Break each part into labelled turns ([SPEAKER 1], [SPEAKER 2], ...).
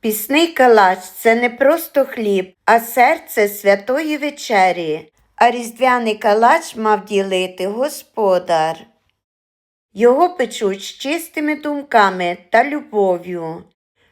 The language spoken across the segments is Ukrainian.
[SPEAKER 1] Пісний калач це не просто хліб, а серце святої вечері. А різдвяний калач мав ділити господар. Його печуть з чистими думками та любов'ю,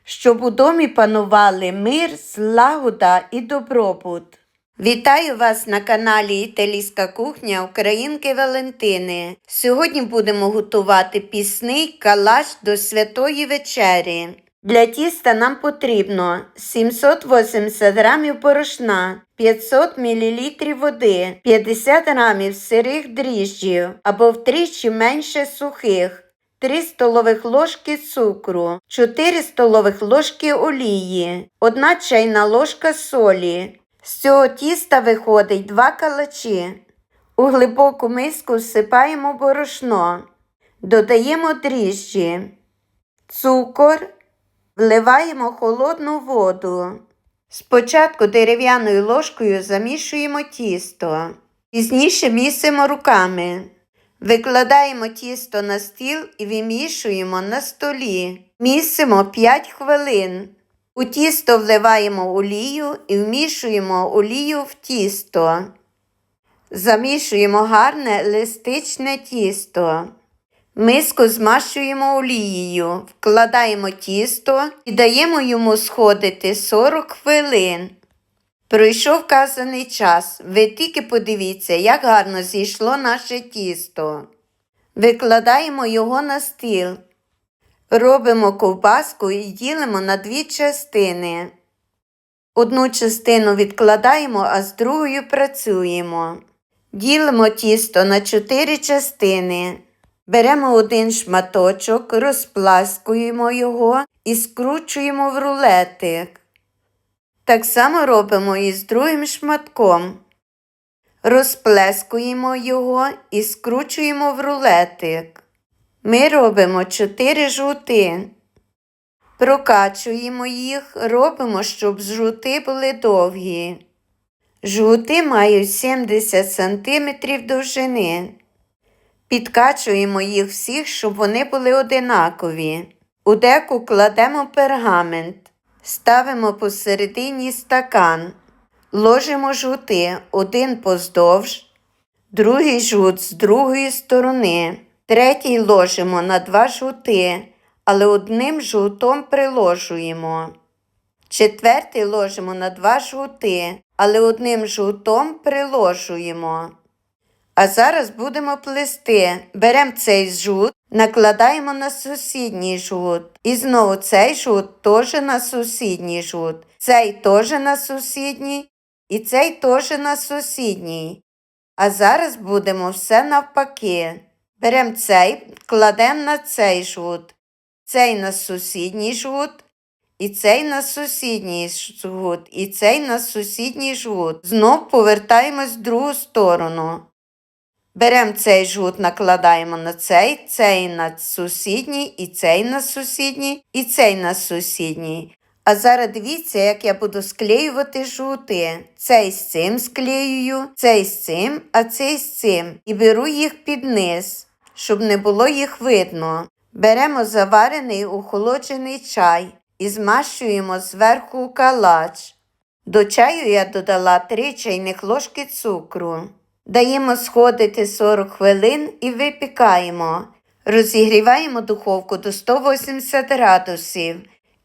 [SPEAKER 1] щоб у домі панували мир, злагода і добробут. Вітаю вас на каналі Італійська кухня Українки Валентини. Сьогодні будемо готувати пісний калаш до святої вечері. Для тіста нам потрібно 780 грамів борошна, 500 мл води, 50 грамів сирих дріжджів або втричі менше сухих, 3 столових ложки цукру, 4 столових ложки олії, 1 чайна ложка солі. З цього тіста виходить 2 калачі. У глибоку миску всипаємо борошно, додаємо дріжджі, цукор, вливаємо холодну воду. Спочатку дерев'яною ложкою замішуємо тісто, пізніше місимо руками. Викладаємо тісто на стіл і вимішуємо на столі. Місимо 5 хвилин. У тісто вливаємо олію і вмішуємо олію в тісто. Замішуємо гарне еластичне тісто. Миску змащуємо олією, вкладаємо тісто і даємо йому сходити 40 хвилин. Пройшов вказаний час. Ви тільки подивіться, як гарно зійшло наше тісто. Викладаємо його на стіл. Робимо ковбаску і ділимо на дві частини. Одну частину відкладаємо, а з другою працюємо. Ділимо тісто на чотири частини. Беремо один шматочок, розпласкуємо його і скручуємо в рулетик. Так само робимо і з другим шматком. Розплескуємо його і скручуємо в рулетик. Ми робимо 4 жгути. Прокачуємо їх, робимо, щоб жгути були довгі. Жгути мають 70 см довжини. Підкачуємо їх всіх, щоб вони були одинакові. У деку кладемо пергамент, ставимо посередині стакан, ложимо жгути один поздовж, другий жгут з другої сторони, третій ложимо на два жгути, але одним жгутом приложуємо. Четвертий ложимо на два жгути, але одним жгутом приложуємо. А зараз будемо плести. Беремо цей жгут, накладаємо на сусідній жгут. І знову цей жгут теж на сусідній жгут. Цей теж на сусідній і цей теж на сусідній. А зараз будемо все навпаки. Беремо цей, кладемо на цей жгут, цей на сусідній жгут, і цей на сусідній жгут, і цей на сусідній жгут. Знов повертаємось в другу сторону. Беремо цей жгут, накладаємо на цей, цей на сусідній, і цей на сусідній, і цей на сусідній. А зараз дивіться, як я буду склеювати жгути. Цей з цим склеюю, цей з цим, а цей з цим. І беру їх під низ, щоб не було їх видно. Беремо заварений охолоджений чай і змащуємо зверху калач. До чаю я додала 3 чайних ложки цукру. Даємо сходити 40 хвилин і випікаємо. Розігріваємо духовку до 180 градусів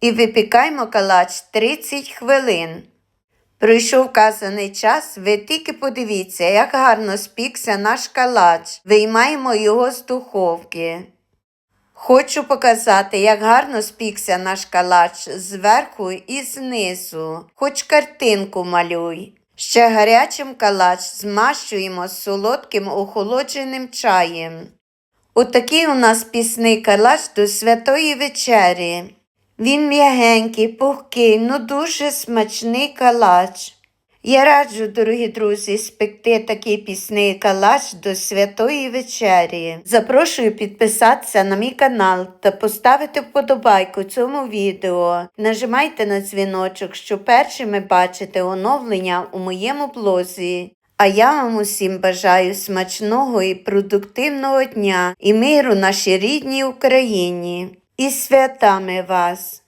[SPEAKER 1] і випікаємо калач 30 хвилин. Пройшов вказаний час, ви тільки подивіться, як гарно спікся наш калач. Виймаємо його з духовки. Хочу показати, як гарно спікся наш калач зверху і знизу. Хоч картинку малюй. Ще гарячим калач змащуємо солодким охолодженим чаєм. Отакий у нас пісний калач до святої вечері. Він м'ягенький, пухкий, ну дуже смачний калач. Я раджу, дорогі друзі, спекти такий пісний калач до святої вечері. Запрошую підписатися на мій канал та поставити вподобайку цьому відео. Нажимайте на дзвіночок, щоб першими бачити оновлення у моєму блозі. А я вам усім бажаю смачного і продуктивного дня і миру нашій рідній Україні. І святами вас!